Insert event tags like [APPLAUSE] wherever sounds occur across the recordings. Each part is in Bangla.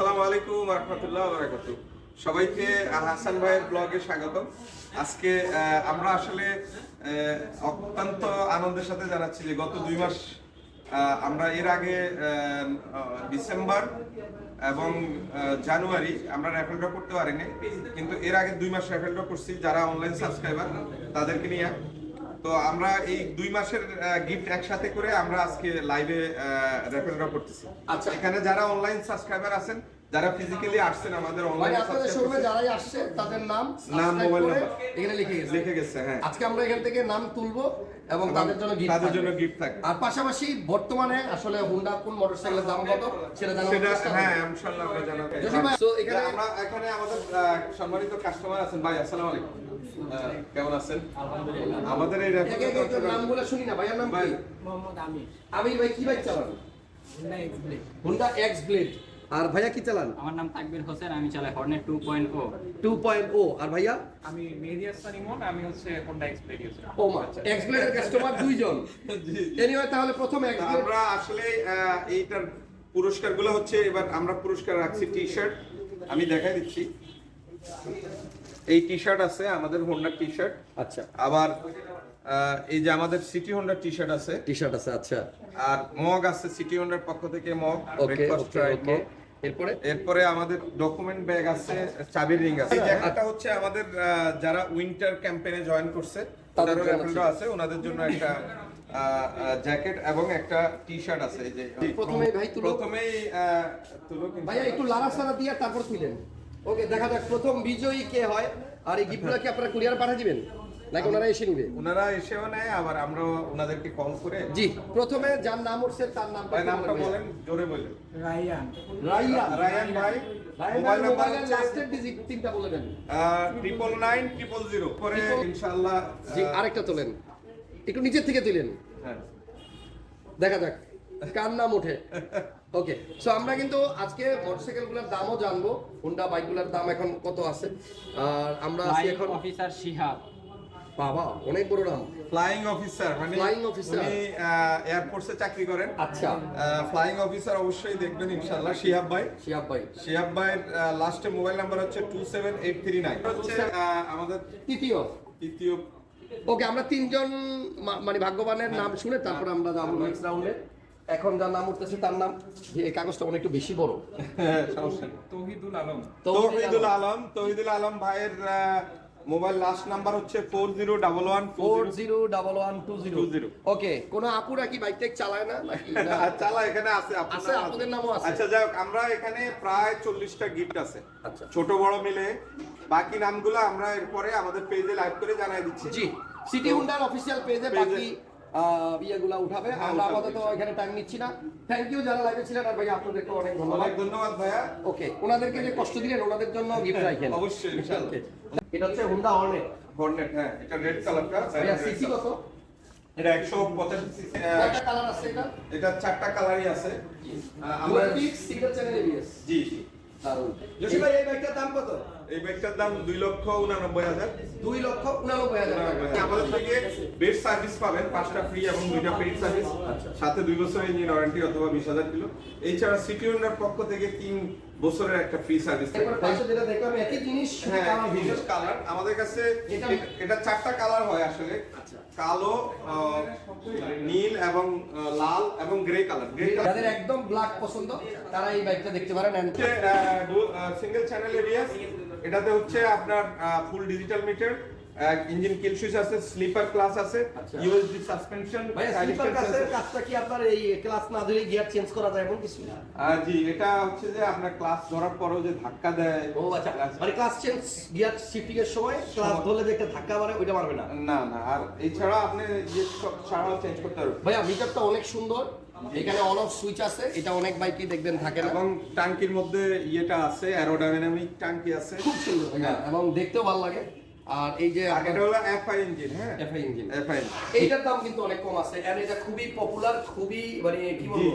আসসালামু আলাইকুম রহমতুল্লাহ বারাকাত সবাইকে হাসান ভাইয়ের ব্লগে স্বাগতম। আজকে আমরা আসলে অত্যন্ত আনন্দের সাথে জানাচ্ছি যে গত দুই মাস আমরা এর আগে ডিসেম্বর এবং জানুয়ারি আমরা র্যাফেল করতে পারিনি। কিন্তু এর আগে দুই মাস র্যাফেল করছি যারা অনলাইন সাবস্ক্রাইবার তাদেরকে নিয়ে। তো আমরা এই দুই মাসের গিফট একসাথে করে আমরা আজকে লাইভে ড্র করতেছি। আচ্ছা। এখানে যারা অনলাইন সাবস্ক্রাইবার আছেন যারা ফিজিক্যালি আসছেন আমাদের অনলাইন আপনাদের শোরুমে যারাই আসছে তাদের নাম নাম, মোবাইল নাম্বার। এখানে লিখে গেছে। লিখে গেছে হ্যাঁ। আজকে আমরা এখান থেকে নাম তুলবো এবং তাদের জন্য গিফট তাদের জন্য gift থাকবে। আর পাশাপাশি বর্তমানে আসলে হুন্ডা কোন মোটরসাইকেলের দাম কত সেটা হ্যাঁ ইনশাআল্লাহ আমরা জানাব। so এখানে- আমরা এখানে আমাদের সম্মানিত কাস্টমার আছেন। ভাই আসসালামু আলাইকুম। কেমন আছেন? আমাদের এই একে একে নাম বলে শুনি না ভাইয়ার নাম ভাই। মোহাম্মদ আমির। আমির ভাই কি বাইক চালান? হুন্ডা এক্স ব্লেড আর ভাইয়া কি চালান? আমার নাম তাকবির হোসেন আমি চালাই Hornet two point O two point O আর ভাইয়া? আমি মেহেদি হাসান ইমন আমি হচ্ছে হোন্ডা এক্সপ্লেড ইউজার ও মা এক্স ব্লেডের কাস্টমার দুইজন। এনিওয়ে তাহলে প্রথম আমরা আসলে এইটার পুরস্কারগুলো হচ্ছে এবার আমরা পুরস্কার রাখছি টি শার্ট আমি দেখাই দিচ্ছি। এই টি শার্ট আছে আমাদের হোন্ডার টি শার্ট আচ্ছা। আবার এই যে আমাদের সিটি হোন্ডার টি শার্ট আছে। টি শার্ট আছে আচ্ছা। আর মগ আছে সিটি হোন্ডার পক্ষ থেকে মগ ওকে ওকে ওকে এরপরে? এরপরে আমাদের ডকুমেন্ট ব্যাগ আছে চাবির রিং আছে। এই জ্যাকেটটা হচ্ছে আমাদের যারা উইন্টার ক্যাম্পেইনে জয়েন করছে তাদের তাদের জন্য আছে। ওনাদের জন্য একটা জ্যাকেট এবং একটা টি শার্ট আছে এই যে। প্রথমেই ভাই তুলো। প্রথমেই তুলো ভাইয়া একটু লারা সারা দিয়ে তারপর তুলেন। ওকে দেখা যাক প্রথম বিজয়ী কে হয়। আর এই গিফটগুলো কি আপনারা কুরিয়ার পাঠিয়ে দিবেন? নাকি ওনারা এসে নিবে? ওনারা এসেও নেয় আবার আমরা ওনাদেরকে কল করে জি প্রথমে যার নাম উঠছে তার নামটা একটু নামটা বলেন। জোরে বলেন। রাইয়ান রাইয়ান রায়ান ভাই মোবাইল নাম্বার লাস্টের ডিজিট তিনটা বলে দেন। ট্রিপল নাইন ট্রিপল জিরো পরে জি আরেকটা তোলেন। একটু নিচের থেকে তুলেন। হ্যাঁ। দেখা যাক। কার নাম ওঠে? ওকে সো আমরা কিন্তু আজকে মোটরসাইকেলগুলোর দামও জানব। হুন্ডা বাইকগুলোর দাম এখন কত আছে? আর আমরা আছি ফ্লাইং এখন অফিসার শিহাব। বাবা অনেক বড় নাম ফ্লাইং অফিসার মানে Flying officer? উনি এয়ারফোর্সে চাকরি করেন। আচ্ছা। ফ্লাইং অফিসার অবশ্যই দেখবেন ইনশাল্লাহ শিহাব ভাই। শিয়াব ভাই। শিহাব ভাইয়ের লাস্টে মোবাইল নাম্বার হচ্ছে two seven eight three nine হচ্ছে আহ, আমাদের তৃতীয়। তৃতীয়। ওকে আমরা তিনজন মা- মানে ভাগ্যবানের নাম শুনে তারপর আমরা যাব নেক্সট রাউন্ডে এখন যার নাম উঠতেছে তার নাম যে এই কাগজটা অনেক একটু বেশি বড়। সমস্যা তৌহিদুল আলম। তৌহিদুল আলম তৌহিদুল আলম ভাইয়ের মোবাইল লাস্ট নাম্বার হচ্ছে four zero double one four zero double one two zero 20 okay কোনো আপুরা কি বাইক টেক চালায় না? নাকি [LAUGHS] চালা এখানে আছে আছে, আপনাদের নামও আছে। আচ্ছা যাই হোক, আমরা এখানে প্রায় চল্লিশটা গিফট আছে। আচ্ছা। ছোট বড় মিলে। বাকি নামগুলো আমরা এরপরে আমাদের পেজে লাইভ করে জানাই দিচ্ছি। জি সিটি হুন্ডার অফিসিয়াল পেজে বাকি ইয়েগুলা উঠাবে। হ্যাঁ, আমরা আপাতত এখানে টাইম নিচ্ছি না। থ্যাংক ইউ যারা লাইভে ছিলেন আর ভাই আপনাদেরকে অনেক ধন্যবাদ। অনেক ধন্যবাদ ভাইয়া। ওকে ওনাদেরকে যে কষ্ট দিলেন ওনাদের জন্য গিফট রাখেন অবশ্যই, ইনশাআল্লাহ। এটা হচ্ছে হুন্ডা হর্নেট হর্নেট হ্যাঁ এটা রেড কালারটা ভাইয়া সিসি কত? এটা একশো পঁচাশি সিসি কয়টা কালার আছে এটা? এটা চারটা কালারই আছে। আমরা single channel ABS G G. দারুণ। জসি ভাই এই বাইকটার দাম কত? এই ব্যাগটার দাম দুই লক্ষ উনানব্বই হাজার। দুই লক্ষ উনানব্বই হাজার আমাদের থেকে বেস্ট সার্ভিস পাবেন পাঁচটা ফ্রি এবং দুইটা পেইড সার্ভিস সাথে দুই বছরের ইঞ্জিন ওয়ারেন্টি অথবা বিশ হাজার কিলো। এছাড়া সিটি ওনার পক্ষ থেকে তিন বছরের একটা ফ্রি সার্ভিস যেটা দেখলাম একই জিনিস শুধু হ্যাঁ কালার আমাদের কাছে এটা- চারটা কালার হয় আসলে। আচ্ছা। কালো নীল এবং লাল এবং গ্রে কালার যাদের একদম ব্ল্যাক পছন্দ তারা এই বাইকটা দেখতে পারেন। সিঙ্গেল চ্যানেল এবিএস এটাতে হচ্ছে আপনার full digital meter engine kill switch আছে স্লিপার ক্লাস আছে। ইউএসডি সাসপেনশন ভাইয়া স্লিপার কাসের কাজটা কি আপনার এই ক্লাস না ধরে গিয়ার চেঞ্জ করা যায় এমন কিছু? না জি এটা হচ্ছে যে আপনার ক্লাস ধরার পরেও যে ধাক্কা দেয় ও আচ্ছা। মানে ক্লাস চেঞ্জ গিয়ার শিফটিং এর সময় ক্লাস ধরলে যে একটা ধাক্কা মারে ওইটা মারবে না? না না আর এছাড়া আপনি ইয়ে সব ছাড়াও চেঞ্জ করতে পারবেন। ভাইয়া মিটারটা অনেক সুন্দর। এখানে অন অফ সুইচ আছে এটা অনেক বাইকেই দেখবেন থাকে এবং টাঙ্কির মধ্যে ইয়েটা আছে অ্যারোডাইনামিক টাঙ্কি আছে। খুব সুন্দর এবং দেখতেও ভালো লাগে। আর এই যে এটা হলো এফআই ইঞ্জিন হ্যাঁ? এফআই ইঞ্জিন এফআই এইটার দাম কিন্তু অনেক কম আছে এন্ড এটা খুবই পপুলার খুবই মানে কি বলব?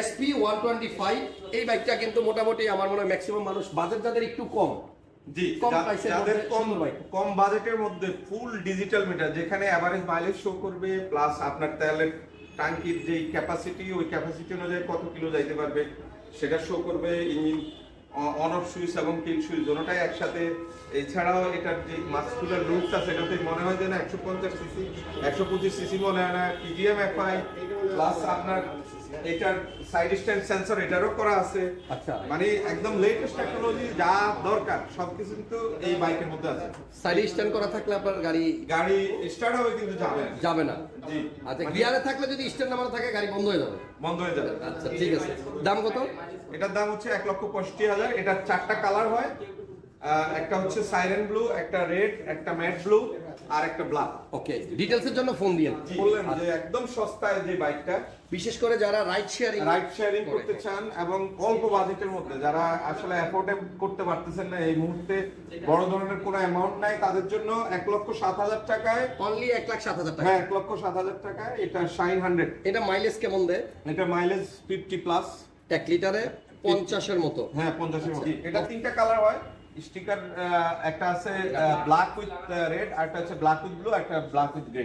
এসপি ওয়ান টোয়েন্টি ফাইভ এই বাইকটা কিন্তু মোটামুটি আমার মনে হয় ম্যাক্সিমাম মানুষ বাজেট যাদের একটু কম জি যাদের কম কম বাজেটের মধ্যে ফুল ডিজিটাল মিটার যেখানে এভারেজ মাইলেজ শো করবে প্লাস আপনার তেলের টাঙ্কির যে ক্যাপাসিটি ওই ক্যাপাসিটি অনুযায়ী কত কিলো যাইতে পারবে, সেটা শো করবে ইঞ্জিন অন অফ সুইচ এবং কিল সুইচ দুটোটাই একসাথে। এছাড়াও এটার যে মাস্কুলার রুটস আছে সেটাতে মনে হয় যে না একশো পঞ্চাশ সিসি একশো পঁচিশ সিসি মনে হয় না পিজিএম এফআই প্লাস আপনার এটার সাইড স্ট্যান্ড সেন্সর এটারও করা আছে। আচ্ছা। মানে একদম লেটেস্ট টেকনোলজি যা দরকার সবকিছু কিন্তু এই বাইকের মধ্যে আছে। সাইড স্ট্যান্ড করা থাকলে আপনার গাড়ি গাড়ি স্টার্ট হবে কিন্তু যাবে না। যাবে না। জি। আচ্ছা মানে গিয়ারে থাকলে যদি স্ট্যান্ড নামানো থাকে গাড়ি বন্ধ হয়ে যাবে। বন্ধ হয়ে যাবে। আচ্ছা ঠিক আছে। দাম কত? এটার দাম হচ্ছে এক লক্ষ পঁয়ষট্টি হাজার। এটার চারটা কালার হয়। একটা হচ্ছে সাইরেন ব্লু একটা রেড একটা ম্যাট ব্লু আর একটা ব্ল্যাক ওকে ডিটেলসের জন্য ফোন দিয়েন বললেন যে একদম সস্তায় যে বাইকটা। বিশেষ করে যারা রাইড শেয়ারিং রাইড শেয়ারিং করতে চান এবং অল্প বাজেটের মধ্যে যারা আসলে অ্যাফোর্ড করতে পারতেছেন না এই মুহূর্তে বড় ধরনের কোনো অ্যামাউন্ট নাই তাদের জন্য এক লক্ষ সাত হাজার টাকায় অনলি এক লাখ সাত হাজার টাকা। হ্যাঁ এক লক্ষ সাত হাজার টাকায় এটা শাইন হান্ড্রেড এটা মাইলেজ কেমন দেয়? এটা মাইলেজ ফিফটি প্লাস এক লিটারে পঞ্চাশের মতো। হ্যাঁ পঞ্চাশের মধ্যে এটা তিনটা কালার হয়। স্টিকার একটা আছে ব্ল্যাক উইথ রেড আর একটা আছে ব্ল্যাক উইথ ব্লু একটা ব্ল্যাক উইথ গ্রে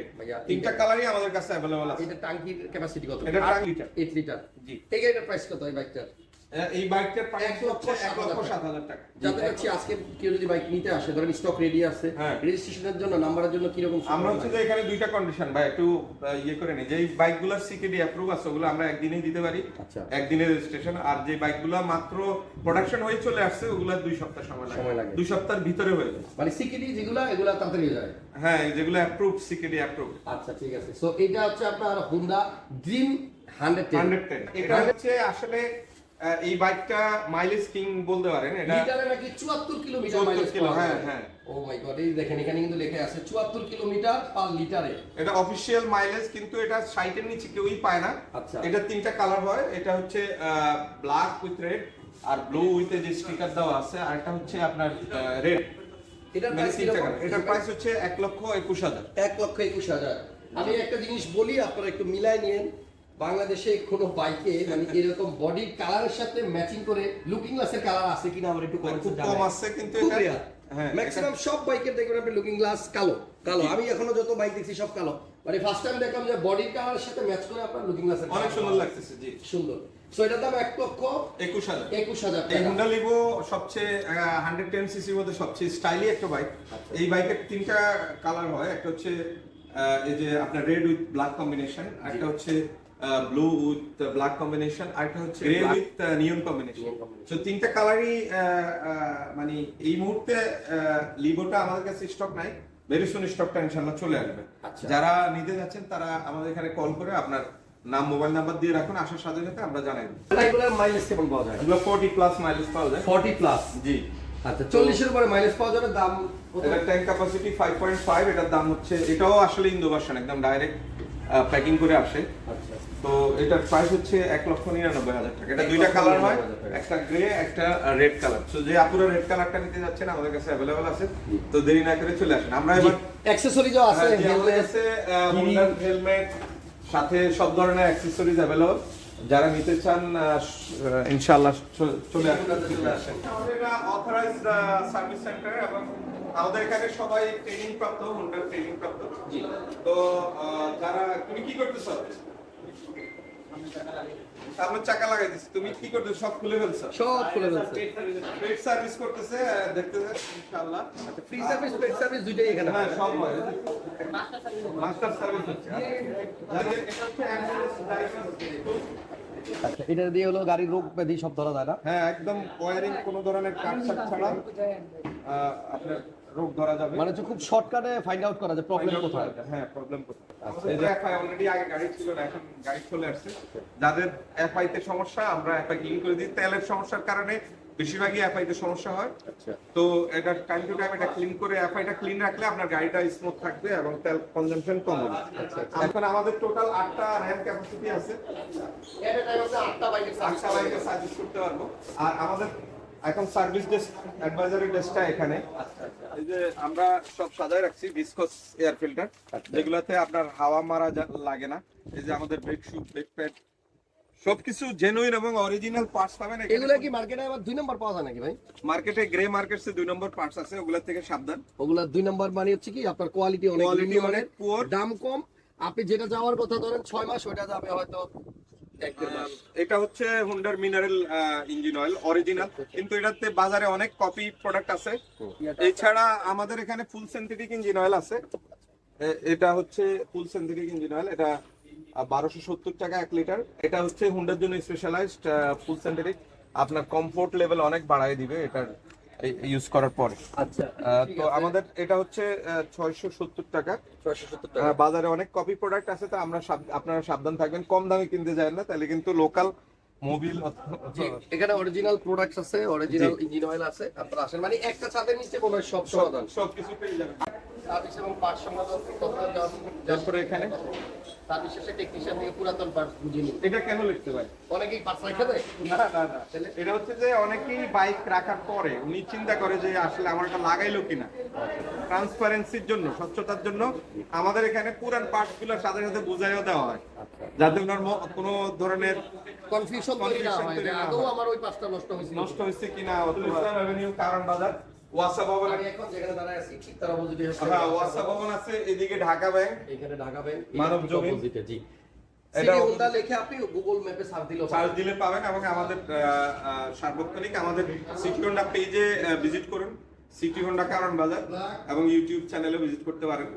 তিনটা কালারই আমাদের কাছে अवेलेबल আছে। এটা টাঙ্কির ক্যাপাসিটি কত? এটা টাঙ্কি লিটার। 8 লিটার জি। এই গাড়িটার প্রাইস কত এই বাইকটার এই বাইকটার প্রাইস হচ্ছে এক লক্ষ সাত হাজার টাকা। জানতে চাচ্ছি আজকে কেউ যদি বাইক নিতে আসে ধরেন স্টক রেডি আছে হ্যাঁ। রেজিস্ট্রেশনের জন্য নাম্বারের জন্য কি রকম আমরা হচ্ছে যে এখানে দুইটা কন্ডিশন ভাই একটু ইয়ে করে নিই। যে বাইকগুলোর সিকেডি অ্যাপ্রুভ আছে ওগুলো আমরা একদিনেই দিতে পারি। আচ্ছা। একদিনের রেজিস্ট্রেশন আর যে বাইকগুলো মাত্র প্রোডাকশন হয়ে চলে আসছে ওগুলো দুই সপ্তাহ সময় লাগে। দুই সপ্তাহের ভিতরে হয়ে যায়। মানে সিকিডি যেগুলো এগুলো তাড়াতাড়ি হয়ে যায়? হ্যাঁ যেগুলো অ্যাপ্রুভ সিকেডি অ্যাপ্রুভ আচ্ছা ঠিক আছে। সো এটা হচ্ছে আপনার হুন্ডা ড্রিম হান্ড্রেড টেন এটা হচ্ছে আসলে এই বাইকটা মাইলেজ কিং বলতে পারেন এটা লিটারে নাকি চুয়াত্তর কিলোমিটার মাইলেজ কিলো, হ্যাঁ, হ্যাঁ। ও মাই গড এই দেখেন এখানে কিন্তু লেখা আছে চুয়াত্তর কিলোমিটার পার লিটারে। এটা অফিসিয়াল মাইলেজ কিন্তু এটা সাইটের নিচে কেউই পায় না। আচ্ছা। এটা তিনটা কালার হয় এটা হচ্ছে ব্ল্যাক উইথ রেড আর ব্লু উইথ যে স্টিকার দেওয়া আছে আর একটা হচ্ছে আপনার রেড এটার মানে প্রাইস এটার প্রাইস হচ্ছে এক লক্ষ একুশ হাজার। এক লক্ষ একুশ হাজার। আমি একটা জিনিস বলি আপনারা একটু মিলাই নিয়েন। বাংলাদেশে কোনো বাইকে মানে এরকম বডির কালারের সাথে ম্যাচিং করে লুকিং গ্লাসের কালার আছে কিনা আমার একটু কমেন্ট খুব কম আছে কিন্তু এটা হ্যাঁ ম্যাক্সিমাম সব বাইকের দেখবেন আপনি লুকিং গ্লাস কালো। কালো। আমি এখনও যত বাইক দেখছি সব কালো। মানে ফার্স্ট টাইম দেখলাম যে বডির কালারের সাথে ম্যাচ করে আপনার লুকিং গ্লাসের অনেক সুন্দর লাগতেছে জি। সুন্দর। সো এটার দাম এক লক্ষ একুশ হাজার। একুশ হাজার এই টাকা। হুন্ডা লিভো সবচেয়ে হান্ড্রেড টেন সিসির মধ্যে সবচেয়ে স্টাইলি একটা বাইক আচ্ছা। এই বাইকের তিনটা কালার হয়। একটা হচ্ছে এই যে আপনার রেড উইথ ব্ল্যাক কম্বিনেশন একটা হচ্ছে ব্লু উইথ ব্ল্যাক কম্বিনেশন হচ্ছে গ্রে উইথ নিয়ন কম্বিনেশন তো তিনটা কালারই মানে এই মুহূর্তে লিভোটা আমাদের কাছে স্টক নাই। স্টকটা ইনশাল্লাহ চলে আসবে। আচ্ছা। যারা নিতে যাচ্ছেন তারা আমাদের এখানে কল করে আপনার নাম মোবাইল নাম্বার দিয়ে রাখুন আসার সাথে সাথে আমরা জানাই দেব। মাইলেজ কেমন পাওয়া যায়? এগুলো ফোর্টি প্লাস মাইলেজ পাওয়া যায়। ফর্টি প্লাস জি। আচ্ছা চল্লিশের উপরে মাইলেজ পাওয়া যাবে দাম? এটার ট্যাঙ্ক ক্যাপাসিটি 5.5 এটার দাম হচ্ছে এটাও আসলে ইন্দো ভার্সন একদম ডাইরেক্ট প্যাকিং করে আসে। আচ্ছা। তো এটার প্রাইস হচ্ছে এক লক্ষ নিরানব্বই হাজার টাকা। এটা দুইটা কালার হয়। একটা গ্রে একটা রেড কালার তো যে আপুরা রেড কালারটা নিতে যাচ্ছেন আমাদের কাছে অ্যাভেলেবল আছে। তো দেরি না করে চলে আসেন। আমরা এবার আছে হ্যাঁ, কাছে গিরি। হেলমেট সাথে সব ধরনের অ্যাক্সেসরিজ অ্যাভেলেবল যারা নিতে চান ইনশাআল্লাহ চলে আসেন। চলে আসেন। আমাদের এটা অথরাইজড সার্ভিস সেন্টার এবং আমাদের এখানে সবাই ট্রেনিং প্রাপ্ত হুন্ডার ট্রেনিং প্রাপ্ত। জি। তো যারা তুমি কি করতেছো? চাকা লাগাই দিচ্ছি তুমি কি করতেছো? সব খুলে ফেলছো? সব খুলে ফেলছে। পেট সার্ভিস করতেছে। দেখতেছে ইনশাআল্লাহ। ফ্রি সার্ভিস পেড সার্ভিস দুইটাই এখানে। হ্যাঁ সব হয়। মাস্টার সার্ভিস হচ্ছে। এটা হচ্ছে অ্যাম্বুলেন্স ড্রাইভার আচ্ছা এটা দিয়ে হলো গাড়ির রোগ ব্যাধি সব ধরা যায় না? হ্যাঁ একদম ওয়ারিং কোনো ধরনের কাটছাট ছাড়া আপনার রোগ ধরা যাবে। মানে হচ্ছে খুব শর্টকাটে ফাইন্ড আউট করা যায় প্রবলেম কোথায়? হ্যাঁ প্রবলেম কোথায়? এই যে এফআই অলরেডি আগে গাড়ি ছিল না এখন গাড়ি চলে আসছে। যাদের এফআই তে সমস্যা আমরা এফআই ক্লিন করে দিই। তেলের সমস্যার কারণে বেশিরভাগই এফআই তে সমস্যা হয়। আচ্ছা। তো এটা টাইম টু টাইম এটা ক্লিন করে এফআইটা ক্লিন রাখলে আপনার গাড়িটা স্মুথ থাকবে এবং তেল কনজাম্পশন কম হবে এখন আমাদের টোটাল আটটা র্যাম ক্যাপাসিটি আছে। এটা টাইম আছে 8টা বাইকের আটটা বাইকে সার্ভিস করতে পারব। আর আমাদের এখন সার্ভিস ডেস্ক অ্যাডভাইজারি ডেস্কটা এখানে। এই যে আমরা সব সাজায় রাখছি ভিসকস এয়ার ফিল্টার যেগুলোতে আপনার হাওয়া মারা লাগে না। এই যে আমাদের ব্রেক শু ব্রেক প্যাড সবকিছু জেনুইন এবং অরিজিনাল পার্টস পাবেন এগুলো কি মার্কেটে আবার দুই নম্বর পাওয়া যায় নাকি ভাই? মার্কেটে গ্রে মার্কেটসে দুই নম্বর পার্টস আছে ওগুলা থেকে সাবধান। ওগুলা দুই নম্বর মানে হচ্ছে কি আপনার কোয়ালিটি অনেক নিম্নমানের, অনেক poor। দাম কম। আপনি যেটা যাওয়ার কথা ধরেন ছয় মাস ওইটা যাবে হয়তো এটা হচ্ছে হুন্ডার মিনারেল ইঞ্জিন অয়েল অরিজিনাল কিন্তু এটাতে বাজারে অনেক কপি প্রোডাক্ট আছে। এছাড়া আমাদের এখানে ফুল সিনথেটিক ইঞ্জিন অয়েল আছে। এটা হচ্ছে ফুল সিনথেটিক ইঞ্জিন অয়েল এটা বারোশো সত্তর টাকা এক লিটার। এটা হচ্ছে হুন্ডার জন্য স্পেশালাইজড ফুল সিনথেটিক আপনার কমফোর্ট লেভেল অনেক বাড়ায় দিবে এটার ইউজ করার পরে। আচ্ছা তো আমাদের এটা হচ্ছে ছয়শো সত্তর টাকা। ছয়শো সত্তর টাকা। বাজারে অনেক কপি প্রোডাক্ট আছে তো আমরা আপনারা সাবধান থাকবেন। কম দামে কিনতে যায় না তাহলে কিন্তু লোকাল মোবিল এখানে অরিজিনাল প্রোডাক্টস আছে অরিজিনাল ইঞ্জিন অয়েল আছে আপনারা আসেন। মানে একটা ছাদের নিচে কোনো সব সমাধান। সবকিছু পেয়ে যাবেন। সার্ভিস এবং পার্ট সমাধান তথা জন- তারপরে এখানে? তার বিশেষে টেকনিশিয়ান থেকে পুরাতন পার্টস বুঝে নিন এটা কেন লিখতে পারে অনেকেই পার্টস রেখে দেয় না না না। এটা হচ্ছে যে অনেকেই বাইক রাখার পরে উনি চিন্তা করে যে আসলে আমার এটা লাগাইলো কিনা। ট্রান্সপারেন্সির জন্য স্বচ্ছতার জন্য আমাদের এখানে পুরান পার্টসগুলো সাথে সাথে বুঝাইও দেওয়া হয়। যাতে ওনার কোনো ধরনের কনফিউশন তৈরি না হয়। তৈরি যে না আদৌ আমার ওই পাঁচটা নষ্ট হয়েছে নষ্ট হয়েছে কিনা কারণ বাজার ওয়াসা ভবন আমি এখন যেখানে দাঁড়ায় আছি ঠিক তার অপোজিটে হ্যাঁ ওয়াসা ভবন। আছে এদিকে ঢাকা ব্যাংক এখানে ঢাকা ব্যাংক মানব জমিন। অপোজিটে জি। এটা হোন্ডা লিখে আপনি গুগল ম্যাপে সার্চ চার্জ দিলে পাবেন এবং আমাদের সার্বক্ষণিক আমাদের সিটি হোন্ডা পেজে ভিজিট করুন। সিটি হোন্ডা কারণ বাজার এবং ইউটিউব চ্যানেলে ভিজিট করতে পারেন।